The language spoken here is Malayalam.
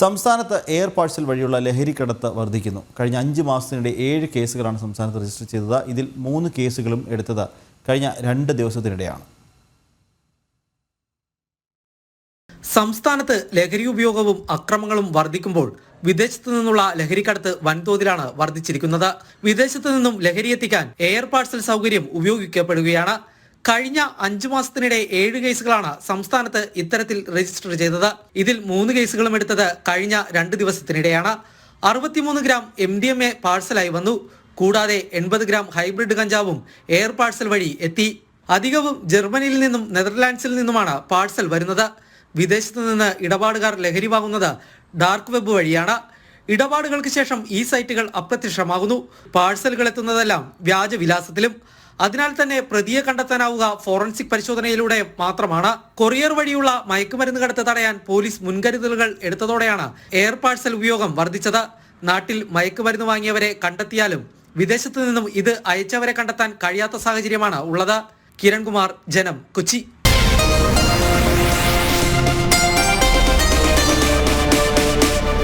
സംസ്ഥാനത്ത് എയർ പാഴ്സൽ വഴിയുള്ള ലഹരിക്കടത്ത് വർദ്ധിക്കുന്നു. കഴിഞ്ഞ അഞ്ച് മാസത്തിനിടെ ഏഴ് കേസുകളാണ് സംസ്ഥാനത്ത് രജിസ്റ്റർ ചെയ്തത്. ഇതിൽ മൂന്ന് കേസുകളും എടുത്തത് കഴിഞ്ഞ രണ്ട് ദിവസത്തിനിടെയാണ്. സംസ്ഥാനത്ത് ലഹരി ഉപയോഗവും അക്രമങ്ങളും വർദ്ധിക്കുമ്പോൾ വിദേശത്തു നിന്നുള്ള ലഹരിക്കടത്ത് വൻതോതിലാണ് വർദ്ധിച്ചിരിക്കുന്നത്. വിദേശത്തു നിന്നും ലഹരി എത്തിക്കാൻ എയർ പാഴ്സൽ സൗകര്യം ഉപയോഗിക്കപ്പെടുകയാണ്. കഴിഞ്ഞ അഞ്ചു മാസത്തിനിടെ ഏഴ് കേസുകളാണ് സംസ്ഥാനത്ത് ഇത്തരത്തിൽ രജിസ്റ്റർ ചെയ്തത്. ഇതിൽ മൂന്ന് കേസുകളും എടുത്തത് കഴിഞ്ഞ രണ്ട് ദിവസത്തിനിടെയാണ്. അറുപത്തിമൂന്ന് gram M D M A പാഴ്സലായി വന്നു. കൂടാതെ എൺപത് ഗ്രാം ഹൈബ്രിഡ് കഞ്ചാവും എയർ പാഴ്സൽ വഴി എത്തി. അധികവും ജർമ്മനിയിൽ നിന്നും നെതർലാൻഡ്സിൽ നിന്നുമാണ് പാഴ്സൽ വരുന്നത്. വിദേശത്ത് നിന്ന് ഇടപാടുകാർ ലഹരി വാങ്ങുന്നത് ഡാർക്ക് വെബ് വഴിയാണ്. ഇടപാടുകൾക്ക് ശേഷം ഈ സൈറ്റുകൾ അപ്രത്യക്ഷമാകുന്നു. പാഴ്സലുകൾ എത്തുന്നതെല്ലാം വ്യാജ വിലാസത്തിലും അതിനാൽ തന്നെ പ്രതിയെ കണ്ടെത്താനാവുക ഫോറൻസിക് പരിശോധനയിലൂടെ മാത്രമാണ്. കൊറിയർ വഴിയുള്ള മയക്കുമരുന്ന് കടത്ത് തടയാൻ പോലീസ് മുൻകരുതലുകൾ എടുത്തതോടെയാണ് എയർ പാഴ്സൽ ഉപയോഗം വർദ്ധിച്ചത്. നാട്ടിൽ മയക്കുമരുന്ന് വാങ്ങിയവരെ കണ്ടെത്തിയാലും വിദേശത്തു നിന്നും ഇത് അയച്ചവരെ കണ്ടെത്താൻ കഴിയാത്ത സാഹചര്യമാണ് ഉള്ളത്. കിരൺകുമാർ ജനം കൊച്ചി.